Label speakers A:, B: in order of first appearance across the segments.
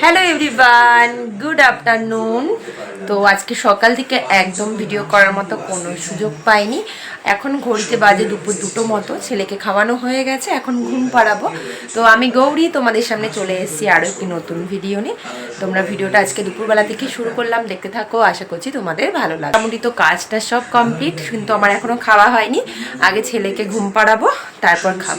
A: Hello everyone good afternoon তো আজকে সকাল থেকে একদম ভিডিও করার মতো কোনো সুযোগ পাইনি। এখন ঘড়িতে বাজে দুপুর দুটো মতো, ছেলেকে খাওয়ানো হয়ে গেছে, এখন ঘুম পাড়াবো। তো আমি গৌরী, তোমাদের সামনে চলে এসেছি আরও একটি নতুন ভিডিও নিয়ে। তোমরা ভিডিওটা আজকে দুপুরবেলা থেকে শুরু করলাম, দেখতে থাকো, আশা করছি তোমাদের ভালো লাগে মোটামুটি তো কাজটা সব কমপ্লিট কিন্তু আমার এখনও খাওয়া হয়নি। আগে ছেলেকে ঘুম পাড়াবো, তারপর খাব।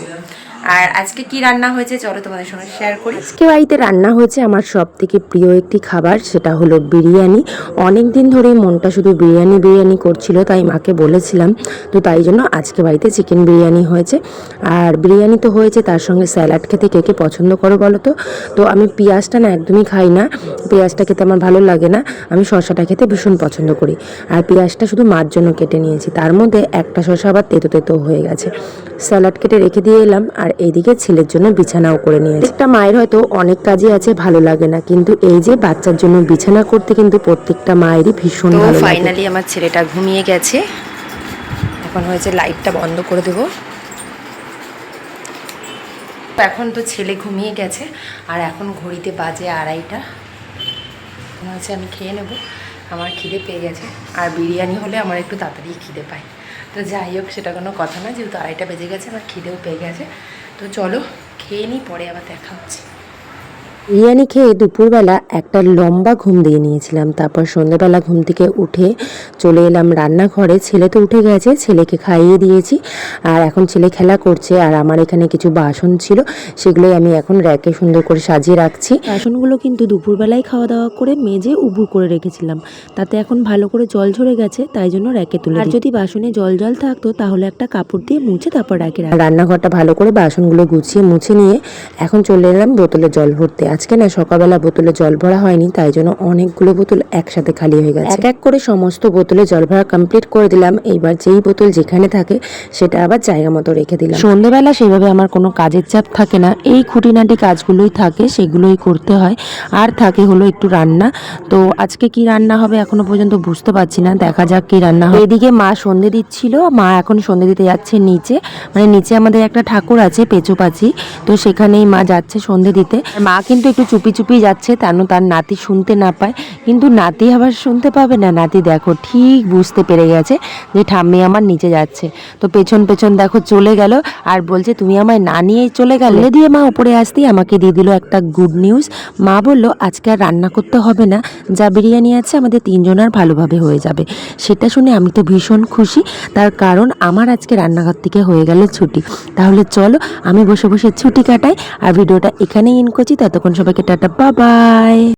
A: আর আজকে কি রান্না হয়েছে চলো তোমাদের সঙ্গে শেয়ার করি।
B: আজকে বাড়িতে রান্না হয়েছে আমার সব থেকে প্রিয় একটি খাবার, সেটা হলো বিরিয়ানি। অনেক দিন ধরেই মনটা শুধু বিরিয়ানি বিরিয়ানি করছিল, তাই মাকে বলেছিলাম, তো তাই জন্য আজকে বাড়িতে চিকেন বিরিয়ানি হয়েছে। আর বিরিয়ানি তো হয়েছে, তার সঙ্গে স্যালাড খেতে কে কে পছন্দ করো বলো তো? তো আমি পেঁয়াজটা না একদমই খাই না, পেঁয়াজটা খেতে আমার ভালো লাগে না, আমি শসাটা খেতে ভীষণ পছন্দ করি। আর পেঁয়াজটা শুধু মার জন্য কেটে নিয়েছি, তার মধ্যে একটা শসা আবার তেতো তেতো হয়ে গেছে। স্যালাড কেটে রেখে দিয়ে এলাম, আর এইদিকে ছেলের জন্য বিছানাও করে নিয়েছি। একটা মায়ের হয়তো অনেক কাজই আছে ভালো লাগে না। কিন্তু এই যে বাচ্চার জন্য বিছানা করতে কিন্তু প্রত্যেকটা মায়েরই ভীষণ ভালো
A: ফাইনালি আমার ছেলেটা ঘুমিয়ে গেছে। এখন হয়েছে লাইটটা বন্ধ করে দেবো। তো এখন তো ছেলে ঘুমিয়ে গেছে আর এখন ঘড়িতে বাজে আড়াইটা। মনে হচ্ছে আমি খেয়ে নেব। আমার খিদে পেয়ে গেছে। আর বিরিয়ানি হলে আমার একটু তাড়াতাড়ি খিদে পায়। তো যাই হোক, সেটা কোনো কথা না, যেহেতু আড়াইটা বেজে গেছে, আমার খিদেও পেয়ে গেছে। তো চলো, খেয়ে নিই, পরে আবার দেখা হচ্ছে।
B: বিরিয়ানি খেয়ে দুপুরবেলা একটা লম্বা ঘুম দিয়ে নিয়েছিলাম। তারপর সন্ধ্যেবেলা ঘুম থেকে উঠে চলে এলাম রান্নাঘরে। ছেলে তো উঠে গেছে ছেলেকে খাইয়ে দিয়েছি। আর এখন ছেলে খেলা করছে আর আমার এখানে কিছু বাসন ছিল সেগুলোই আমি এখন র্যাকে সুন্দর করে সাজিয়ে রাখছি। বাসনগুলো কিন্তু দুপুরবেলায় খাওয়া দাওয়া করে মেজে উবুর করে রেখেছিলাম। তাতে এখন ভালো করে জল ঝরে গেছে তাই জন্য র্যাকে তুলে আর যদি বাসনে জল জল থাকতো তাহলে একটা কাপড় দিয়ে মুছে তারপর র্যাকে রাখ রান্নাঘরটা ভালো করে বাসনগুলো গুছিয়ে মুছে নিয়ে এখন চলে এলাম বোতলে জল ভরতে। আজকে না সকালবেলা বোতলে জল ভরা হয়নি তাই জন্য অনেকগুলো বোতল একসাথে খালি হয়ে গেছে। এক এক করে সমস্ত বোতলে জল ভরা কমপ্লিট করে দিলাম এইবার যেই বোতল যেখানে থাকে সেটা আবার জায়গা মতো রেখে দিলাম। সন্ধেবেলা সেভাবে আমার কোনো কাজের চাপ থাকে না এই খুঁটিনাটি কাজগুলোই থাকে সেগুলোই করতে হয় আর থাকে হলো একটু রান্না। তো আজকে কি রান্না হবে এখনও পর্যন্ত বুঝতে পারছি না দেখা যাক কি রান্না হবে এদিকে মা সন্ধে দিচ্ছিল মা এখন সন্ধে দিতে যাচ্ছে নিচে মানে নিচে আমাদের একটা ঠাকুর আছে পেঁচুপাচি তো সেখানেই মা যাচ্ছে সন্ধে দিতে। মা কিন্তু একটু চুপি চুপি যাচ্ছে, তেন তার নাতি শুনতে না পায়। কিন্তু নাতি আবার শুনতে পাবে না। নাতি দেখো, ঠিক বুঝতে পেরে গেছে যে ঠাম্মি আমার নিচে যাচ্ছে। তো পেছন পেছন দেখো চলে গেল আর বলছে, তুমি আমায় না নিয়েই চলে গেলে? দিয়ে মা উপরে আসতেই আমাকে দিয়ে দিল একটা গুড নিউজ মা বলল, আজকে আর রান্না করতে হবে না। যা বিরিয়ানি আছে আমাদের তিনজনের ভালোভাবে হয়ে যাবে। সেটা শুনে আমি তো ভীষণ খুশি। তার কারণ আমার আজকে রান্নাঘর থেকে হয়ে গেল ছুটি। তাহলে চলো, আমি বসে বসে ছুটি কাটাই আর ভিডিওটা এখানেই ইন করছি। ততক্ষণ সবাইকে টাটা বাবাই